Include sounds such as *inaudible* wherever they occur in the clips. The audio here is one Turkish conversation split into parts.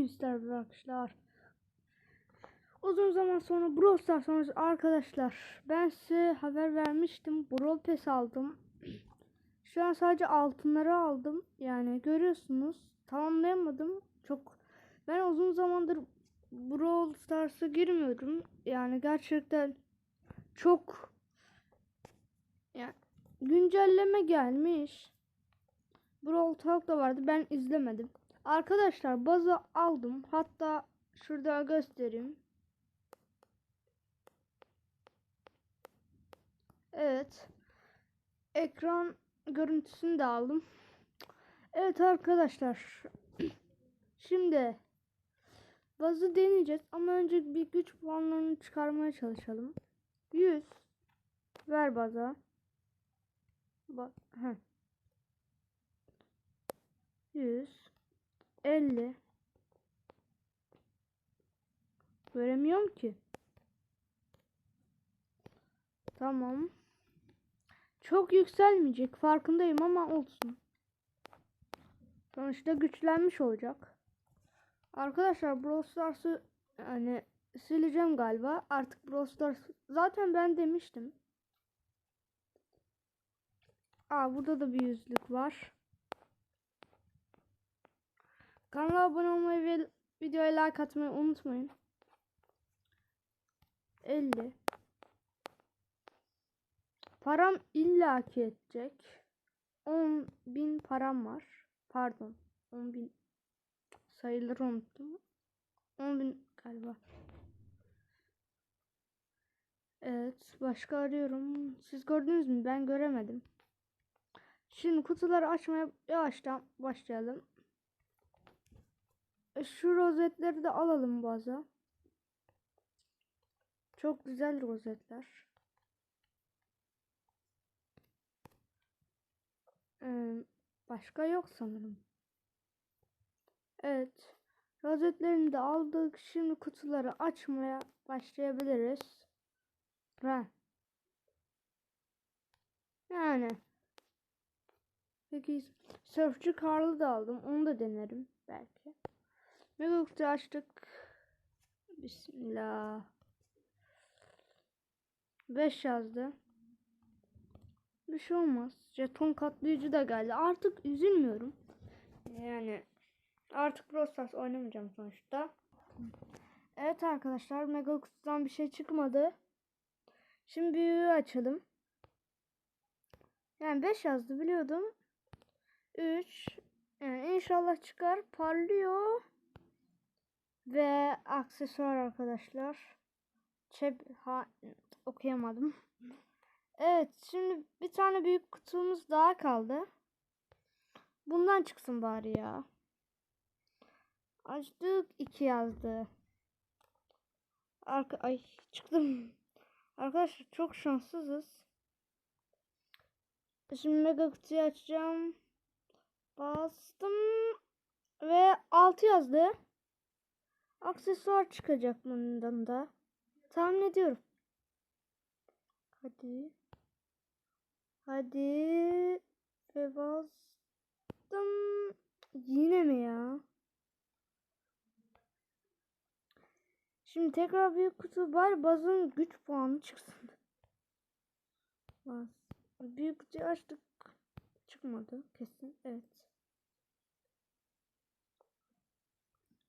Bugün arkadaşlar. Uzun zaman sonra Brawl Stars sonrası arkadaşlar. Ben size haber vermiştim. Brawl Pass aldım. Şu an sadece altınları aldım. Yani görüyorsunuz. Tamamlayamadım. Çok ben uzun zamandır Brawl Stars'a girmiyorum. Yani gerçekten çok yani güncelleme gelmiş. Brawl Talk da vardı. Ben izlemedim. Arkadaşlar bazı aldım. Hatta şurada göstereyim. Evet. Ekran görüntüsünü de aldım. Evet arkadaşlar. *clears throat* Şimdi bazı deneyeceğiz ama önce bir güç puanlarını çıkarmaya çalışalım. 100 ver baza. Bak. Heh. 100 50 Göremiyorum ki. Tamam. Çok yükselmeyecek farkındayım ama olsun. Sonuçta güçlenmiş olacak. Arkadaşlar Brawl Stars'ı yani sileceğim galiba. Artık Brawl Stars zaten ben demiştim. Aa burada da bir yüzlük var. Kanala abone olmayı ve videoya like atmayı unutmayın. 50 Param illaki edecek. 10 bin param var. Pardon. 10 bin sayıları unuttum. 10 bin galiba. Evet. Başka arıyorum. Siz gördünüz mü? Ben göremedim. Şimdi kutuları açmaya yavaştan başlayalım. E, Şu rozetleri de alalım baza. Çok güzel rozetler. Ee, başka yok sanırım. Evet. Rozetlerini de aldık. Şimdi kutuları açmaya başlayabiliriz. Ha. Yani. Peki Surfçı Karlı da aldım. Onu da denerim belki. Kutu açtık. Bismillah. 5 yazdı. Bir şey olmaz. Jeton katlayıcı da geldi. Artık üzülmüyorum. Yani artık Brawl Stars oynamayacağım sonuçta. Evet arkadaşlar Mega kutudan bir şey çıkmadı. Şimdi büyüğü açalım. Yani 5 yazdı biliyordum. 3 yani inşallah çıkar. Parlıyor. Ve aksesuar arkadaşlar. Çep ha okuyamadım. Evet şimdi bir tane büyük kutumuz daha kaldı. Bundan çıksın bari ya. Açtık 2 yazdı. Arka ay çıktım. Arkadaşlar çok şanssızız. Şimdi mega kutuyu açacağım. Bastım ve 6 yazdı. Aksesuar çıkacak bundan da. Tahmin ediyorum. Hadi. Hadi. Ve bastım. Yine mi ya? Şimdi tekrar büyük kutu var. Bazın güç puanı çıksın. Bas. Büyük kutuyu açtık. Çıkmadı kesin. Evet.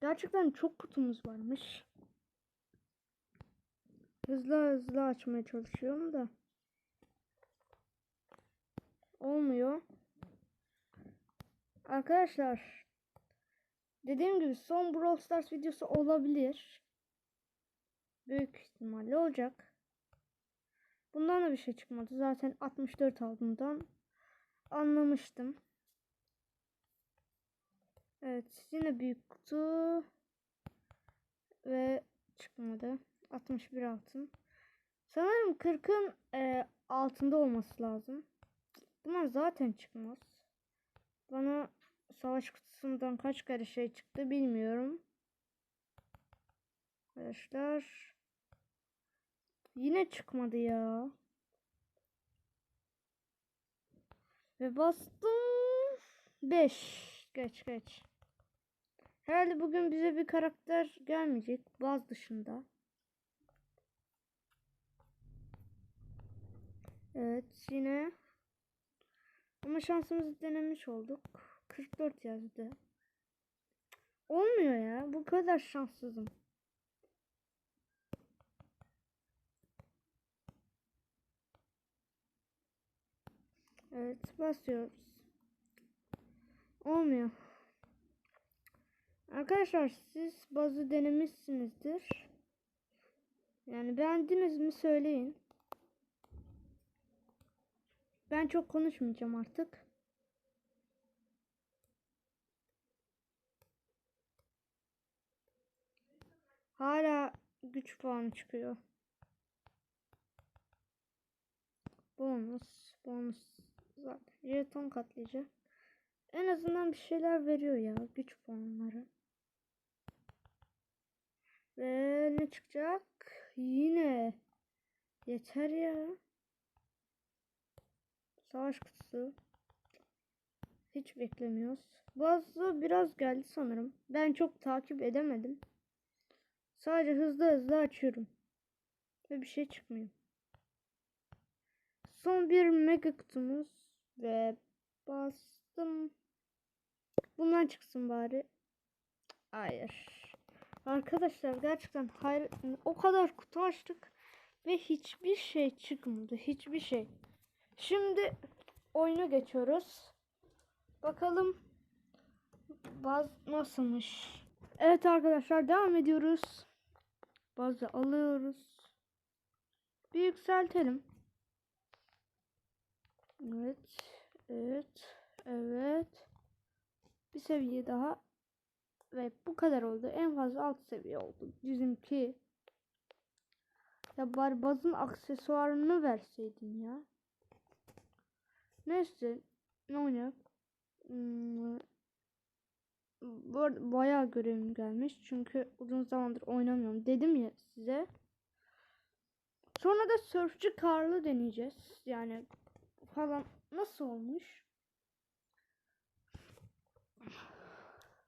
Gerçekten çok kutumuz varmış. Hızlı hızlı açmaya çalışıyorum da. Olmuyor. Arkadaşlar. Dediğim gibi son Brawl Stars videosu olabilir. Büyük ihtimalle olacak. Bundan da bir şey çıkmadı. Zaten 64 aldığımdan anlamıştım. Evet yine büyük kutu ve çıkmadı. 61 altın. Sanırım 40'ın e, altında olması lazım. Bunlar zaten çıkmaz. Bana savaş kutusundan kaç kere şey çıktı bilmiyorum. Arkadaşlar. Yine çıkmadı ya. Ve bastım. 5. Geç geç. Herhalde bugün bize bir karakter gelmeyecek. Baz dışında. Evet yine. Ama şansımızı denemiş olduk. 44 yazdı. Olmuyor ya. Bu kadar şanssızım. Evet basıyoruz. Olmuyor. Arkadaşlar siz bazı denemişsinizdir. Yani beğendiniz mi söyleyin. Ben çok konuşmayacağım artık. Hala güç puanı çıkıyor. Bonus, bonus zaten jeton katlayacak. En azından bir şeyler veriyor ya güç puanları. Ve ne çıkacak? Yine. Yeter ya. Savaş kutusu. Hiç beklemiyoruz. Bazı biraz geldi sanırım. Ben çok takip edemedim. Sadece hızlı hızlı açıyorum. Ve bir şey çıkmıyor. Son bir mega kutumuz. Ve bastım. Bundan çıksın bari. Hayır. Arkadaşlar gerçekten hayır, o kadar kutu açtık ve hiçbir şey çıkmadı. Hiçbir şey. Şimdi oyuna geçiyoruz. Bakalım baz nasılmış. Evet arkadaşlar devam ediyoruz. Bazı alıyoruz. Bir yükseltelim. Evet. Evet. Evet. Bir seviye daha. Ve bu kadar oldu. En fazla alt seviye oldu. Bizimki. Ya bari bazın aksesuarını verseydin ya. Neyse. Ne oynayalım? Hmm. Bu arada bayağı görevim gelmiş. Çünkü uzun zamandır oynamıyorum. Dedim ya size. Sonra da sörfçü karlı deneyeceğiz. Yani falan nasıl olmuş?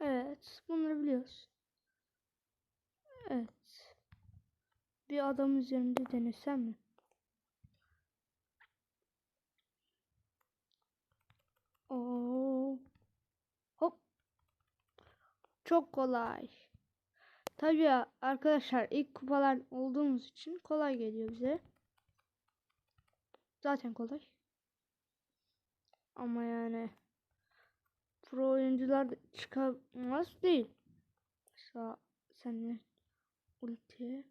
Evet, bunları biliyoruz. Evet. Bir adam üzerinde denesem mi? Oo. Hop. Çok kolay. Tabii ya arkadaşlar ilk kupalar olduğumuz için kolay geliyor bize. Zaten kolay. Ama yani pro oyuncular çıkamaz değil. Mesela senle ulti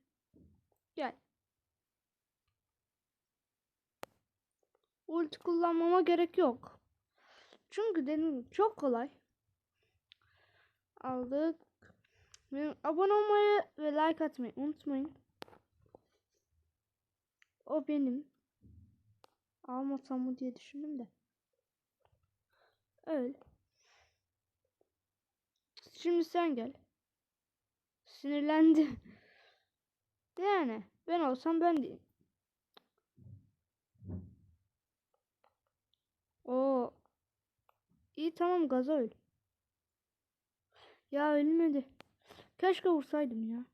gel. Ulti kullanmama gerek yok. Çünkü dedim çok kolay. Aldık. Benim abone olmayı ve like atmayı unutmayın. O benim. Almasam mı diye düşündüm de. Öyle. Şimdi sen gel. Sinirlendi. *laughs* Yani ben olsam ben diyeyim. O iyi tamam gaza öl. Ya ölmedi. Keşke vursaydım ya.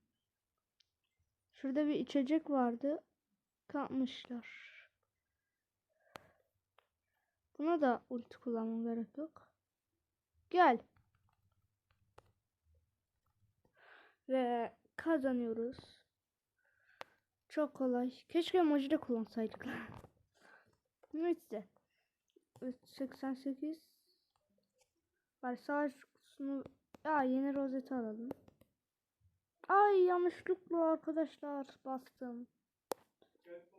Şurada bir içecek vardı. Kapmışlar. Buna da ulti kullanmam gerek yok. Gel. Ve kazanıyoruz. Çok kolay. Keşke emoji de kullansaydık. *laughs* Neyse. 88 var savaş kutusunu ya yeni rozeti alalım. Ay yanlışlıkla arkadaşlar bastım.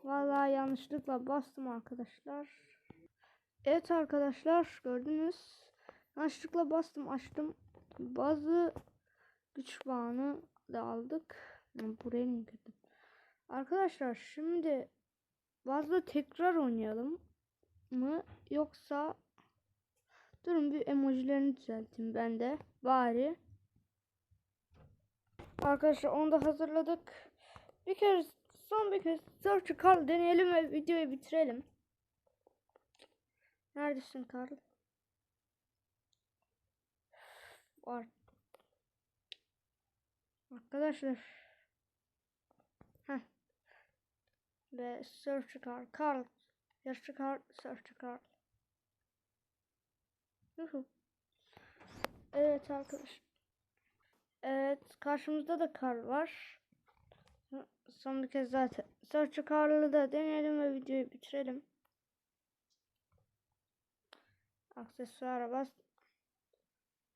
Vallahi yanlışlıkla bastım arkadaşlar. Evet arkadaşlar gördünüz. Yanlışlıkla bastım açtım. Bazı güç bağını da aldık. Buraya niye girdim? Arkadaşlar şimdi bazı tekrar oynayalım mı yoksa durun bir emojilerini düzelteyim ben de bari. Arkadaşlar onu da hazırladık. Bir kere son bir kez search Carl deneyelim ve videoyu bitirelim. Neredesin Carl? Var. Arkadaşlar. Heh. Ve search Carl. Carl. Yaşlı Carl. Search. Yuhu. Evet arkadaş. Evet karşımızda da kar var. Son bir kez zaten Search Carl'ı da deneyelim ve videoyu bitirelim. Aksesuara bas.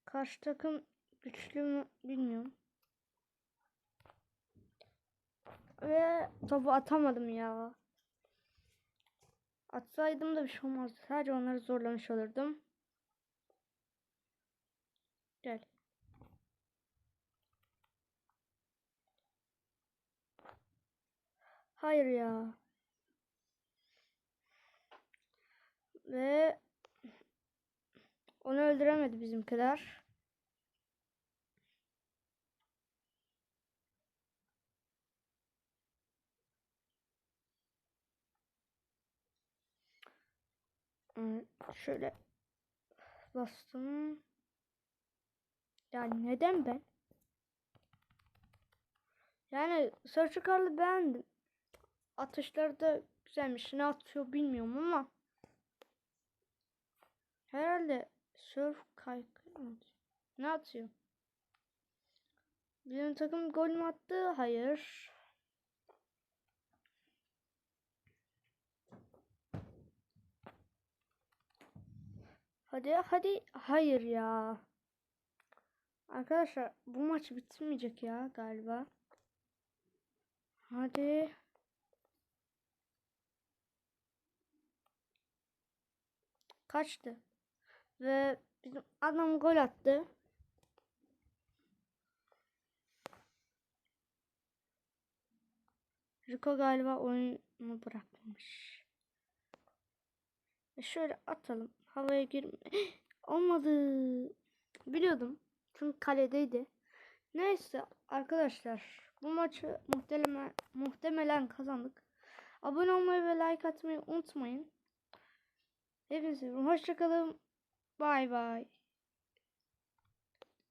Karşı takım güçlü mü bilmiyorum. Ve topu atamadım ya. Atsaydım da bir şey olmazdı. Sadece onları zorlamış olurdum. Gel. Hayır ya. Ve onu öldüremedi bizimkiler. Şöyle bastım. Yani neden ben? Yani Surgicar'lı beğendim. Atışları da güzelmiş. Ne atıyor bilmiyorum ama. Herhalde surf kaykı? Ne atıyor? Bizim takım gol mü attı? Hayır. Hadi hadi. Hayır ya. Arkadaşlar bu maç bitmeyecek ya galiba. Hadi. Kaçtı. Ve bizim adam gol attı. Rico galiba oyunu bırakmış. E şöyle atalım. Havaya girme. *gasps* Olmadı. Biliyordum. Çünkü kaledeydi. Neyse arkadaşlar. Bu maçı muhtemelen, muhtemelen kazandık. Abone olmayı ve like atmayı unutmayın. Hepinize hoşçakalın. Bay bay.